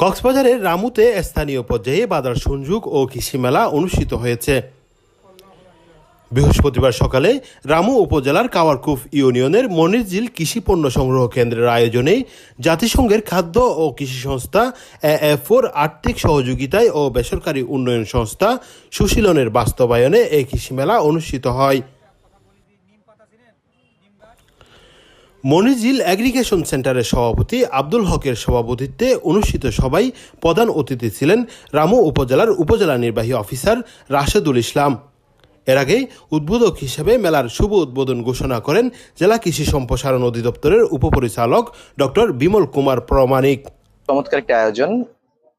কক্সবাজারের রামুতে স্থানীয় পর্যায়ে বাজার সংযোগ ও কৃষি মেলা অনুষ্ঠিত হয়েছে। বৃহস্পতিবার সকালে রামু উপজেলার কাওয়ারকুফ ইউনিয়নের মনিরঝিল কৃষি পণ্য সংগ্রহ কেন্দ্রের আয়োজনে জাতিসংঘের খাদ্য ও কৃষি সংস্থা এএফওর আর্থিক সহযোগিতায় ও বেসরকারি উন্নয়ন সংস্থা সুশীলনের বাস্তবায়নে এই কৃষি মেলা অনুষ্ঠিত হয়। মনিঝিল অ্যাগ্রিগেশন সেন্টারের সভাপতি আব্দুল হকের সভাপতিত্বে অনুষ্ঠিত সভায় প্রধান অতিথি ছিলেন রামু উপজেলার উপজেলা নির্বাহী অফিসার রাশেদুল ইসলাম। এর আগে উদ্বোধক হিসেবে মেলার শুভ উদ্বোধন ঘোষণা করেন জেলা কৃষি সম্প্রসারণ অধিদপ্তরের উপপরিচালক ডক্টর বিমল কুমার প্রমাণিক। চমৎকার একটা আয়োজন।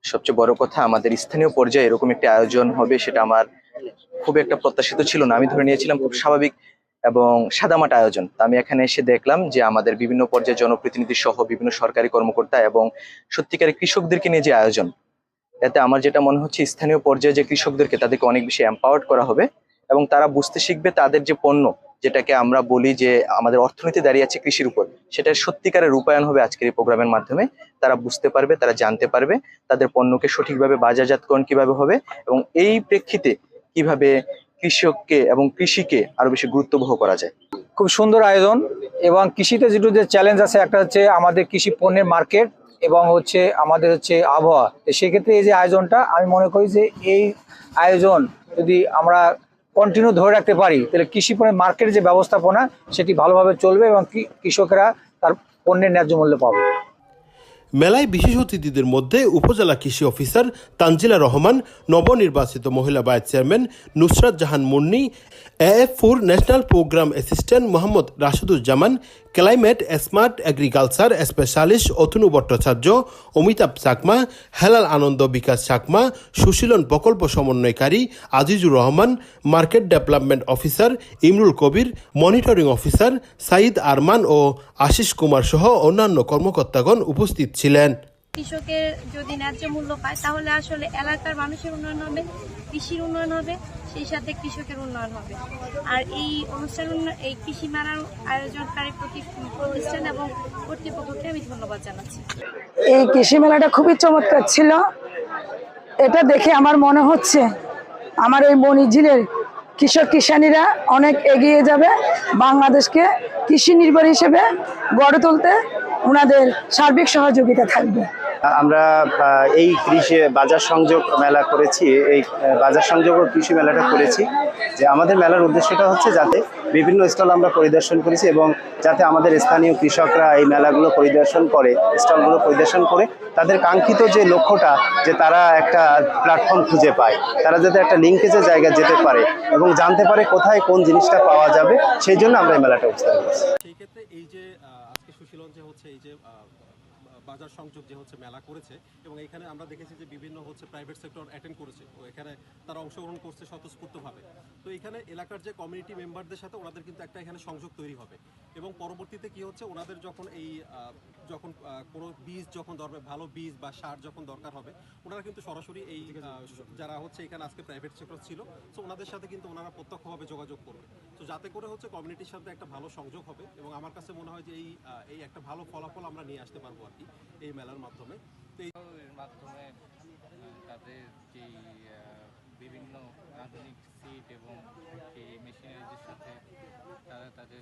সবচেয়ে বড় কথা, আমাদের স্থানীয় পর্যায়ে এরকম একটা আয়োজন হবে, সেটা আমার খুব একটা প্রত্যাশিত ছিল না। আমি ধরে নিয়েছিলাম, খুব স্বাভাবিক এবং সাদামাটা আয়োজন। আমি এখানে এসে দেখলাম যে আমাদের বিভিন্ন পর্যায়ে জনপ্রতিনিধি সহ বিভিন্ন সরকারি কর্মকর্তা এবং সত্যিকারের কৃষকদেরকে নিয়ে যে আয়োজন, এতে আমার যেটা মনে হচ্ছে স্থানীয় পর্যায়ে যে কৃষকদেরকে তাদেরকে অনেক বেশি এম্পাওয়ার্ড করা হবে এবং তারা বুঝতে শিখবে তাদের যে পণ্য, যেটাকে আমরা বলি যে আমাদের অর্থনীতি দাঁড়িয়ে আছে কৃষির উপর, সেটা সত্যিকারের রূপায়ণ হবে আজকের এই প্রোগ্রামের মাধ্যমে। তারা বুঝতে পারবে, তারা জানতে পারবে তাদের পণ্যকে সঠিকভাবে বাজারজাতকরণ কীভাবে হবে এবং এই প্রেক্ষিতে কীভাবে কৃষককে এবং কৃষিকে আরও বেশি গুরুত্ববহ করা যায়। খুব সুন্দর আয়োজন এবং কৃষিতে যেটু যে চ্যালেঞ্জ আছে, একটা হচ্ছে আমাদের কৃষি পণ্যের মার্কেট এবং হচ্ছে আমাদের হচ্ছে আবহাওয়া। সেক্ষেত্রে এই যে আয়োজনটা, আমি মনে করি যে এই আয়োজন যদি আমরা কন্টিনিউ ধরে রাখতে পারি, তাহলে কৃষি পণ্যের মার্কেটের যে ব্যবস্থাপনা, সেটি ভালোভাবে চলবে এবং কৃষকেরা তার পণ্যের ন্যায্য মূল্য পাবে। মেলায় বিশেষ অতিথিদের মধ্যে উপজেলা কৃষি অফিসার তানজিলা রহমান, নবনির্বাচিত মহিলা vice chairman Nusrat Jahan Munni, AF four national program assistant Mohammad Rashiduzzaman, climate smart agriculture specialist Atanu Bhattacharya, Amitabh Chakma, Helal Ananda Bikash Chakma, Sushilan প্রকল্প সমন্বয়কারী Azizur Rahman, market development officer Imrul Kabir, monitoring officer Saeed Arman ও আশিস কুমার সহ অন্যান্য কর্মকর্তাগণ উপস্থিত ছিলেন? কৃষকের যদি ন্যায্য মূল্য পায় তাহলে আসলে এলাকার মানুষের উন্নয়ন হবে কৃষির উন্নয়ন হবে সেই সাথে কৃষকের উন্নয়ন হবে। আর এই অনুষ্ঠান এই কৃষি মেলার আয়োজনকারী প্রতিষ্ঠান এবং কর্তৃপক্ষকে আমি ধন্যবাদ জানাচ্ছি। এই কৃষি মেলাটা খুবই চমৎকার ছিল। এটা দেখে আমার মনে হচ্ছে আমার এই মণিঝিলের কৃষক কিষানীরা অনেক এগিয়ে যাবে বাংলাদেশকে কৃষি নির্ভর হিসেবে গড়ে তুলতে ওনাদের সার্বিক সহযোগিতা থাকবে। আমরা এই কৃষি বাজার সংযোগ মেলা করেছি এই বাজার সংযোগ ও কৃষি মেলাটা করেছি যে আমাদের মেলার উদ্দেশ্যটা হচ্ছে যাতে বিভিন্ন স্টল আমরা পরিদর্শন করেছি এবং যাতে আমাদের স্থানীয় কৃষকরা এই মেলাগুলো পরিদর্শন করে স্টলগুলো পরিদর্শন করে তাদের কাঙ্ক্ষিত যে লক্ষ্যটা যে তারা একটা প্ল্যাটফর্ম খুঁজে পায় তারা যাতে একটা লিঙ্কেজের জায়গায় যেতে পারে এবং জানতে পারে কোথায় কোন জিনিসটা পাওয়া যাবে সেই জন্য আমরা এই মেলাটা অনুষ্ঠান করছি। সেই ক্ষেত্রে এই যে আহ, আজকে সুশীলন বাজার সংযোগ যে হচ্ছে মেলা করেছে এবং এখানে আমরা দেখেছি যে বিভিন্ন হচ্ছে প্রাইভেট সেক্টর অ্যাটেন্ড করেছে। তো এখানে তারা অংশগ্রহণ করছে স্বতঃস্ফূর্তভাবে। তো এখানে এলাকার যে কমিউনিটি মেম্বারদের সাথে ওনাদের কিন্তু একটা এখানে সংযোগ তৈরি হবে। এবং পরবর্তীতে কি হচ্ছে ওনাদের যখন এই যখন কোনো বীজ যখন দরকার ভালো বীজ বা সার যখন দরকার হবে ওনারা কিন্তু সরাসরি এই যারা হচ্ছে এখানে আজকে প্রাইভেট সেক্টর ছিল তো ওনাদের সাথে কিন্তু ওনারা প্রত্যক্ষভাবে যোগাযোগ করবে। তো যাতে করে হচ্ছে কমিউনিটির সাথে একটা ভালো সংযোগ হবে এবং আমার কাছে মনে হয় যে এই এই একটা ভালো ফলাফল আমরা নিয়ে আসতে পারব আর কি। এই মেলার মাধ্যমে। তো এই মাধ্যমে তাদের আহ, বিভিন্ন আধুনিক সিট এবং এই মেশিনারিজের সাথে তারা তাদের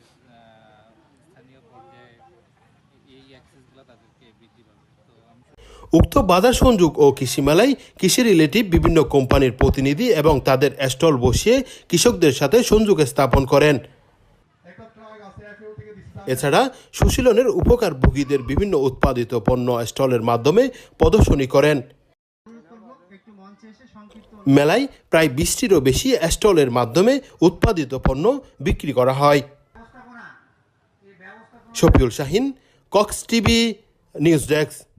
স্থানীয় পর্যায়ে এই অ্যাক্সেসগুলো তাদেরকে বৃদ্ধি পাবে। তো আমি উক্ত বাজার সংযোগ ও কৃষি মেলায় কৃষি রিলেটিভ বিভিন্ন কোম্পানির প্রতিনিধি এবং তাদের স্টল বসিয়ে কৃষকদের সাথে সংযোগ স্থাপন করেন। এছাড়া সুশীলনের উপকারভোগীদের বিভিন্ন উৎপাদিত পণ্য স্টলের মাধ্যমে প্রদর্শনী করেন। মেলায় প্রায় বিশটিরও বেশি স্টলের মাধ্যমে উৎপাদিত পণ্য বিক্রি করা হয়। Shafiul Shahin, Cox TV, news desk.